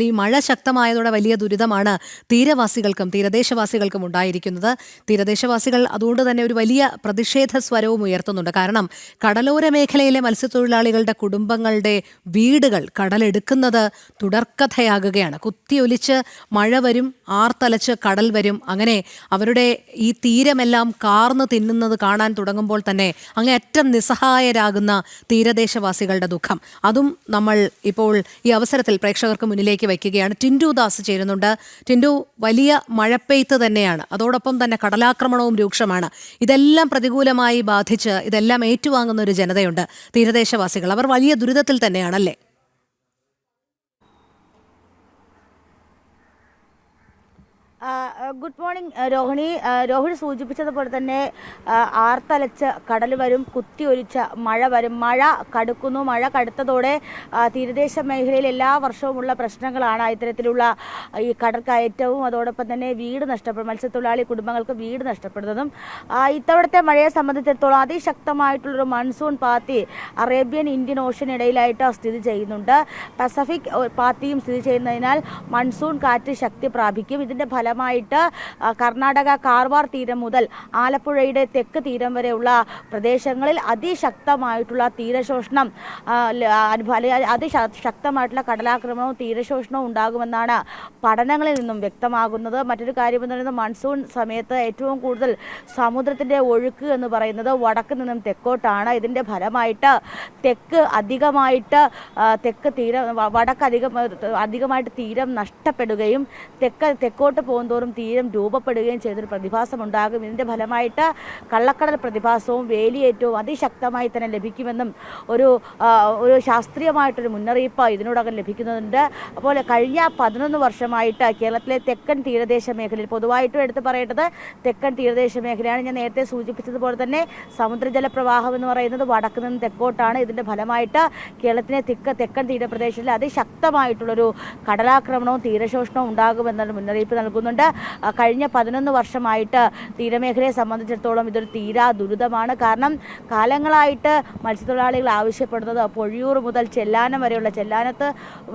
ഈ മഴ ശക്തമായതോടെ വലിയ ദുരിതമാണ് തീരവാസികൾക്കും തീരദേശവാസികൾക്കും ഉണ്ടായിരിക്കുന്നത്. തീരദേശവാസികൾ അതുകൊണ്ട് തന്നെ ഒരു വലിയ പ്രതിഷേധ സ്വരവും ഉയർത്തുന്നുണ്ട്. കാരണം കടലോര മേഖലയിലെ മത്സ്യത്തൊഴിലാളികളുടെ കുടുംബങ്ങളുടെ വീടുകൾ കടലെടുക്കുന്നത് തുടർക്കഥയാകുകയാണ്. കുത്തിയൊലിച്ച് മഴ വരും ആർത്തലച്ച് കടൽ വരും. അങ്ങനെ അവരുടെ ഈ തീരമെല്ലാം കാർന്ന് തിന്നുന്നത് കാണാൻ തുടങ്ങുമ്പോൾ തന്നെ അങ്ങേയറ്റം നിസ്സഹായരാകുന്ന തീരദേശവാസികളുടെ ദുഃഖം. അതും നമ്മൾ ഇപ്പോൾ ഈ അവസരത്തിൽ പ്രേക്ഷകർക്ക് മുന്നിലേക്ക് വയ്ക്കുകയാണ്. ടിൻഡു ദാസ് ചേരുന്നുണ്ട്. ടിൻഡു വലിയ മഴപ്പെയ്ത്ത് തന്നെയാണ്. അതോടൊപ്പം തന്നെ കടലാക്രമണവും രൂക്ഷമാണ്. ഇതെല്ലാം പ്രതികൂലമായി ബാധിച്ച് ഇതെല്ലാം ഏറ്റുവാങ്ങുന്ന ഒരു ജനതയുണ്ട് തീരദേശവാസികൾ. അവർ വലിയ ദുരിതത്തിൽ തന്നെയാണല്ലേ? Good morning Rohini. രോഹിണി സൂചിപ്പിച്ചതുപോലെ തന്നെ ആർത്തലച്ച് കടൽ വരും കുത്തിയൊലിച്ച മഴ വരും. മഴ കടുക്കുന്നു. മഴ കടുത്തതോടെ തീരദേശ മേഖലയിൽ എല്ലാ വർഷവുമുള്ള പ്രശ്നങ്ങളാണ് ഇത്തരത്തിലുള്ള ഈ കടൽ കയറ്റവും അതോടൊപ്പം തന്നെ വീട് നഷ്ടപ്പെടും. മത്സ്യത്തൊഴിലാളി കുടുംബങ്ങൾക്ക് വീട് നഷ്ടപ്പെടുന്നതും. ഇത്തവണത്തെ മഴയെ സംബന്ധിച്ചിടത്തോളം അതിശക്തമായിട്ടുള്ളൊരു മൺസൂൺ പാത്തി അറേബ്യൻ ഇന്ത്യൻ ഓഷ്യൻ ഇടയിലായിട്ട് സ്ഥിതി ചെയ്യുന്നുണ്ട്. പസഫിക് പാത്തിയും സ്ഥിതി ചെയ്യുന്നതിനാൽ മൺസൂൺ കാറ്റ് ശക്തി പ്രാപിക്കും. ഇതിന്റെ ഫലമായിട്ട് കർണാടക കാർവാർ തീരം മുതൽ ആലപ്പുഴയുടെ തെക്ക് തീരം വരെയുള്ള പ്രദേശങ്ങളിൽ അതിശക്തമായിട്ടുള്ള തീരശോഷണം അതിശക്തമായിട്ടുള്ള കടലാക്രമണവും തീരശോഷണവും ഉണ്ടാകുമെന്നാണ് പഠനങ്ങളിൽ നിന്നും വ്യക്തമാകുന്നത്. മറ്റൊരു കാര്യം എന്ന് പറയുന്നത് മൺസൂൺ സമയത്ത് ഏറ്റവും കൂടുതൽ സമുദ്രത്തിന്റെ ഒഴുക്ക് എന്ന് പറയുന്നത് വടക്ക് നിന്നും തെക്കോട്ടാണ്. ഇതിന്റെ ഫലമായിട്ട് തെക്ക് അധികമായിട്ട് തെക്ക് തീരം വടക്ക് അധികം അധികമായിട്ട് തീരം നഷ്ടപ്പെടുകയും തെക്ക് തെക്കോട്ട് പോകുന്തോറും തീരം രൂപപ്പെടുകയും ചെയ്തൊരു പ്രതിഭാസം ഉണ്ടാകും ഇതിന്റെ ഫലമായിട്ട് കള്ളക്കടൽ പ്രതിഭാസവും വേലിയേറ്റവും അതിശക്തമായി തന്നെ ലഭിക്കുമെന്നും ഒരു ഒരു ശാസ്ത്രീയമായിട്ടൊരു മുന്നറിയിപ്പ് ഇതിനോടകം ലഭിക്കുന്നുണ്ട്. അപ്പോൾ കഴിഞ്ഞ പതിനൊന്ന് വർഷമായിട്ട് കേരളത്തിലെ തെക്കൻ തീരദേശ മേഖലയിൽ പൊതുവായിട്ടും എടുത്ത് പറയേണ്ടത് തെക്കൻ തീരദേശ മേഖലയാണ്. ഞാൻ നേരത്തെ സൂചിപ്പിച്ചതുപോലെ തന്നെ സമുദ്രജല പ്രവാഹം എന്ന് പറയുന്നത് വടക്ക് നിന്ന് തെക്കോട്ടാണ്. ഇതിന്റെ ഫലമായിട്ട് കേരളത്തിലെ തെക്ക തെക്കൻ തീരപ്രദേശത്തിൽ അതിശക്തമായിട്ടുള്ളൊരു കടലാക്രമണവും തീരശോഷണവും ഉണ്ടാകുമെന്നുള്ള മുന്നറിയിപ്പ് നൽകുന്നുണ്ട്. ആ, കഴിഞ്ഞ പതിനൊന്ന് വർഷമായിട്ട് തീരമേഖലയെ സംബന്ധിച്ചിടത്തോളം ഇതൊരു തീരാ ദുരിതമാണ്. കാരണം കാലങ്ങളായിട്ട് മത്സ്യത്തൊഴിലാളികൾ ആവശ്യപ്പെടുന്നത് പൊഴിയൂർ മുതൽ ചെല്ലാനം വരെയുള്ള ചെല്ലാനത്ത്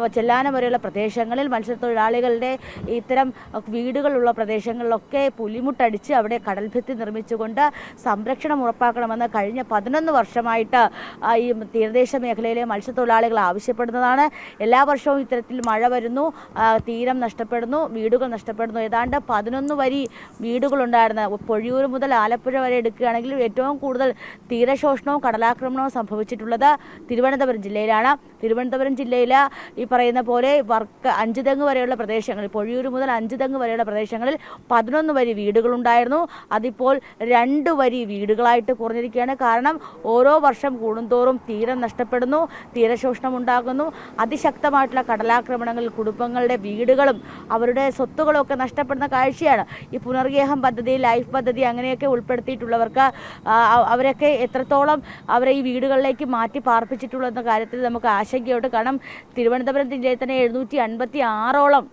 ചെല്ലാനം വരെയുള്ള പ്രദേശങ്ങളിൽ മത്സ്യത്തൊഴിലാളികളുടെ ഇത്തരം വീടുകളുള്ള പ്രദേശങ്ങളിലൊക്കെ പുലിമുട്ടടിച്ച് അവിടെ കടൽഭിത്തി നിർമ്മിച്ചുകൊണ്ട് സംരക്ഷണം ഉറപ്പാക്കണമെന്ന് കഴിഞ്ഞ പതിനൊന്ന് വർഷമായിട്ട് ഈ തീരദേശ മേഖലയിലെ മത്സ്യത്തൊഴിലാളികൾ ആവശ്യപ്പെടുന്നതാണ്. എല്ലാ വർഷവും ഇത്തരത്തിൽ മഴ വരുന്നു തീരം നഷ്ടപ്പെടുന്നു വീടുകൾ നഷ്ടപ്പെടുന്നു. ഏതാണ്ട് പതിനൊന്ന് വരി വീടുകളുണ്ടായിരുന്നു. പൊഴിയൂർ മുതൽ ആലപ്പുഴ വരെ എടുക്കുകയാണെങ്കിൽ ഏറ്റവും കൂടുതൽ തീരശോഷണവും കടലാക്രമണവും സംഭവിച്ചിട്ടുള്ളത് തിരുവനന്തപുരം ജില്ലയിലാണ്. തിരുവനന്തപുരം ജില്ലയിൽ ഈ പറയുന്ന പോലെ വർക്ക് അഞ്ച് തെങ്ങ് വരെയുള്ള പ്രദേശങ്ങളിൽ പൊഴിയൂർ മുതൽ അഞ്ച് തെങ്ങ് വരെയുള്ള പ്രദേശങ്ങളിൽ പതിനൊന്ന് വരി വീടുകളുണ്ടായിരുന്നു. അതിപ്പോൾ രണ്ട് വരി വീടുകളായിട്ട് കുറഞ്ഞിരിക്കുകയാണ്. കാരണം ഓരോ വർഷം കൂടുന്തോറും തീരം നഷ്ടപ്പെടുന്നു തീരശോഷണം ഉണ്ടാകുന്നു. അതിശക്തമായിട്ടുള്ള കടലാക്രമണങ്ങളിൽ കുടുംബങ്ങളുടെ വീടുകളും അവരുടെ സ്വത്തുകളും ഒക്കെ നഷ്ടപ്പെടുന്ന കാഴ്ചയാണ്. ഈ പുനർഗേഹം പദ്ധതി ലൈഫ് പദ്ധതി അങ്ങനെയൊക്കെ ഉൾപ്പെടുത്തിയിട്ടുള്ളവർക്ക് അവരൊക്കെ എത്രത്തോളം അവരെ ഈ വീടുകളിലേക്ക് മാറ്റി പാർപ്പിച്ചിട്ടുള്ളതെന്ന കാര്യത്തിൽ നമുക്ക് ആശങ്കയുണ്ട്. കാരണം തിരുവനന്തപുരം ജില്ലയിൽ തന്നെ എഴുന്നൂറ്റി അൻപത്തി ആറോളം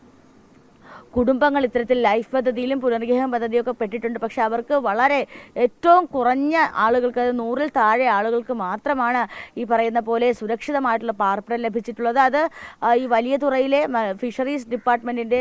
കുടുംബങ്ങൾ ഇത്തരത്തിൽ ലൈഫ് പദ്ധതിയിലും പുനർഗേഹം പദ്ധതിയൊക്കെ പെട്ടിട്ടുണ്ട്. പക്ഷെ അവർക്ക് വളരെ ഏറ്റവും കുറഞ്ഞ ആളുകൾക്ക് അത് നൂറിൽ താഴെ ആളുകൾക്ക് മാത്രമാണ് ഈ പറയുന്ന പോലെ സുരക്ഷിതമായിട്ടുള്ള പാർപ്പിടം ലഭിച്ചിട്ടുള്ളത്. അത് ഈ വലിയ തുറയിലെ ഫിഷറീസ് ഡിപ്പാർട്ട്മെന്റിന്റെ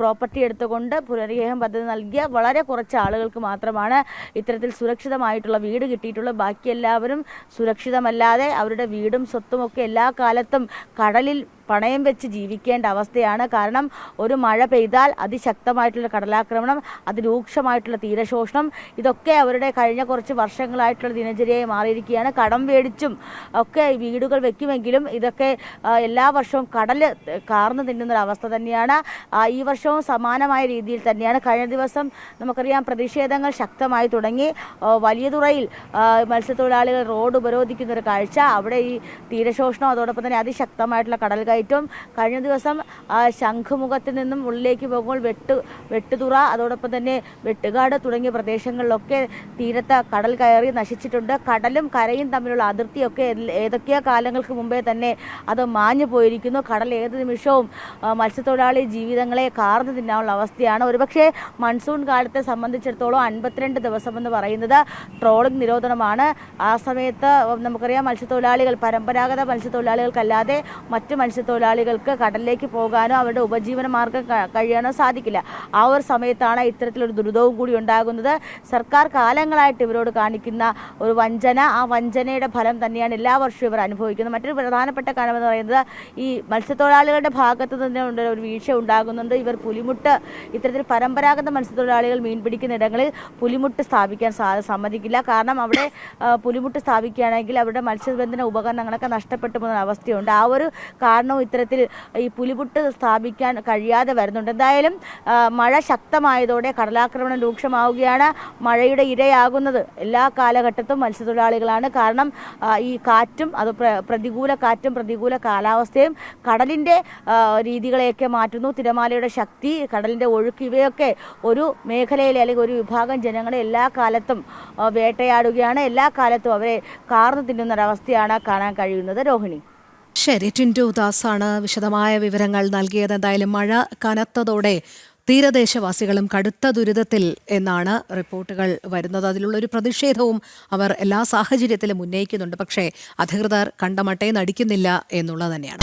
പ്രോപ്പർട്ടി എടുത്തുകൊണ്ട് പുനർഗേഹം പദ്ധതി നൽകിയ വളരെ കുറച്ച് ആളുകൾക്ക് മാത്രമാണ് ഇത്തരത്തിൽ സുരക്ഷിതമായിട്ടുള്ള വീട് കിട്ടിയിട്ടുള്ളത്. ബാക്കി എല്ലാവരും സുരക്ഷിതമല്ലാതെ അവരുടെ വീടും സ്വത്തും ഒക്കെ എല്ലാ കാലത്തും കടലിൽ പണയം വെച്ച് ജീവിക്കേണ്ട അവസ്ഥയാണ്. കാരണം ഒരു മഴ പെയ്താൽ അതിശക്തമായിട്ടുള്ള കടലാക്രമണം അതിരൂക്ഷമായിട്ടുള്ള തീരശോഷണം ഇതൊക്കെ അവരുടെ കഴിഞ്ഞ കുറച്ച് വർഷങ്ങളായിട്ടുള്ള ദിനചര്യയായി മാറിയിരിക്കുകയാണ്. കടം മേടിച്ചും ഒക്കെ വീടുകൾ വെക്കുമെങ്കിലും ഇതൊക്കെ എല്ലാ വർഷവും കടൽ കാർന്നു തിന്നുന്ന അവസ്ഥ തന്നെയാണ്. ഈ വർഷവും സമാനമായ രീതിയിൽ തന്നെയാണ്. കഴിഞ്ഞ ദിവസം നമുക്കറിയാം പ്രതിഷേധങ്ങൾ ശക്തമായി തുടങ്ങി. വലിയ വലിയതുറയിൽ മത്സ്യത്തൊഴിലാളികൾ റോഡ് ഉപരോധിക്കുന്ന ഒരു കാഴ്ച. അവിടെ ഈ തീരശോഷണം അതോടൊപ്പം തന്നെ അതിശക്തമായിട്ടുള്ള കടൽ കയറ്റവും കഴിഞ്ഞ ദിവസം ശംഖുമുഖത്ത് നിന്നും ഉള്ളിലേക്ക് പോകുമ്പോൾ വെട്ട് വെട്ടുതുറ അതോടൊപ്പം തന്നെ വെട്ടുകാട് തുടങ്ങിയ പ്രദേശങ്ങളിലൊക്കെ തീരത്ത് കടൽ കയറി നശിച്ചിട്ടുണ്ട്. കടലും കരയും തമ്മിലുള്ള അതിർത്തിയൊക്കെ ഏതൊക്കെയോ കാലങ്ങൾക്ക് മുമ്പേ തന്നെ അത് മാഞ്ഞു പോയിരിക്കുന്നു. കടൽ ഏത് നിമിഷവും മത്സ്യത്തൊഴിലാളി ജീവിതങ്ങളെ കാർന്നു തിന്നാനുള്ള അവസ്ഥയാണ്. ഒരുപക്ഷെ മൺസൂൺ കാലത്തെ സംബന്ധിച്ചിടത്തോളം അൻപത്തിരണ്ട് ദിവസം എന്ന് പറയുന്നത് ട്രോളിംഗ് നിരോധനമാണ്. ആ സമയത്ത് നമുക്കറിയാം മത്സ്യത്തൊഴിലാളികൾ പരമ്പരാഗത മത്സ്യത്തൊഴിലാളികൾക്കല്ലാതെ മറ്റ് മത്സ്യത്തൊഴിലാളികൾ മത്സ്യത്തൊഴിലാളികൾക്ക് കടലിലേക്ക് പോകാനോ അവരുടെ ഉപജീവന മാർഗം കഴിയാനോ സാധിക്കില്ല. ആ ഒരു സമയത്താണ് ഇത്തരത്തിലൊരു ദുരിതവും കൂടി ഉണ്ടാകുന്നത്. സർക്കാർ കാലങ്ങളായിട്ട് ഇവരോട് കാണിക്കുന്ന ഒരു വഞ്ചന. ആ വഞ്ചനയുടെ ഫലം തന്നെയാണ് എല്ലാ വർഷവും ഇവർ അനുഭവിക്കുന്നത്. മറ്റൊരു പ്രധാനപ്പെട്ട കാരണമെന്ന് പറയുന്നത് ഈ മത്സ്യത്തൊഴിലാളികളുടെ ഭാഗത്ത് തന്നെ ഒരു വീഴ്ച ഉണ്ടാകുന്നുണ്ട്. ഇവർ പുലിമുട്ട് ഇത്തരത്തിൽ പരമ്പരാഗത മത്സ്യത്തൊഴിലാളികൾ മീൻ പിടിക്കുന്ന ഇടങ്ങളിൽ പുലിമുട്ട് സ്ഥാപിക്കാൻ സമ്മതിക്കില്ല. കാരണം അവിടെ പുലിമുട്ട് സ്ഥാപിക്കുകയാണെങ്കിൽ അവരുടെ മത്സ്യബന്ധന ഉപകരണങ്ങളൊക്കെ നഷ്ടപ്പെട്ടു പോകുന്ന അവസ്ഥയുണ്ട്. ആ ഒരു കാരണവും ഇത്തരത്തിൽ ഈ പുലിപുട്ട് സ്ഥാപിക്കാൻ കഴിയാതെ വരുന്നുണ്ട്. എന്തായാലും മഴ ശക്തമായതോടെ കടലാക്രമണം രൂക്ഷമാവുകയാണ്. മഴയുടെ ഇരയാകുന്നത് എല്ലാ കാലഘട്ടത്തും മത്സ്യത്തൊഴിലാളികളാണ്. കാരണം ഈ കാറ്റും അത് പ്രതികൂല കാറ്റും പ്രതികൂല കാലാവസ്ഥയും കടലിന്റെ രീതികളെയൊക്കെ മാറ്റുന്നു. തിരമാലയുടെ ശക്തി കടലിന്റെ ഒഴുക്ക് ഇവയൊക്കെ ഒരു മേഖലയിലെ അല്ലെങ്കിൽ ഒരു വിഭാഗം ജനങ്ങളെ എല്ലാ കാലത്തും വേട്ടയാടുകയാണ്. എല്ലാ കാലത്തും അവരെ കാർന്നു തിന്നുന്ന ഒരവസ്ഥയാണ് കാണാൻ കഴിയുന്നത്. രോഹിണി. ശരി ടിൻഡു ദാസാണ് വിശദമായ വിവരങ്ങൾ നൽകിയത്. എന്തായാലും മഴ കനത്തതോടെ തീരദേശവാസികളും കടുത്ത ദുരിതത്തിൽ എന്നാണ് റിപ്പോർട്ടുകൾ വരുന്നത്. അതിലുള്ള ഒരു പ്രതിഷേധവും അവർ എല്ലാ സാഹചര്യത്തിലും ഉന്നയിക്കുന്നുണ്ട്. പക്ഷേ അധികൃതർ കണ്ടമട്ടേ നടിക്കുന്നില്ല എന്നുള്ളത് തന്നെയാണ്.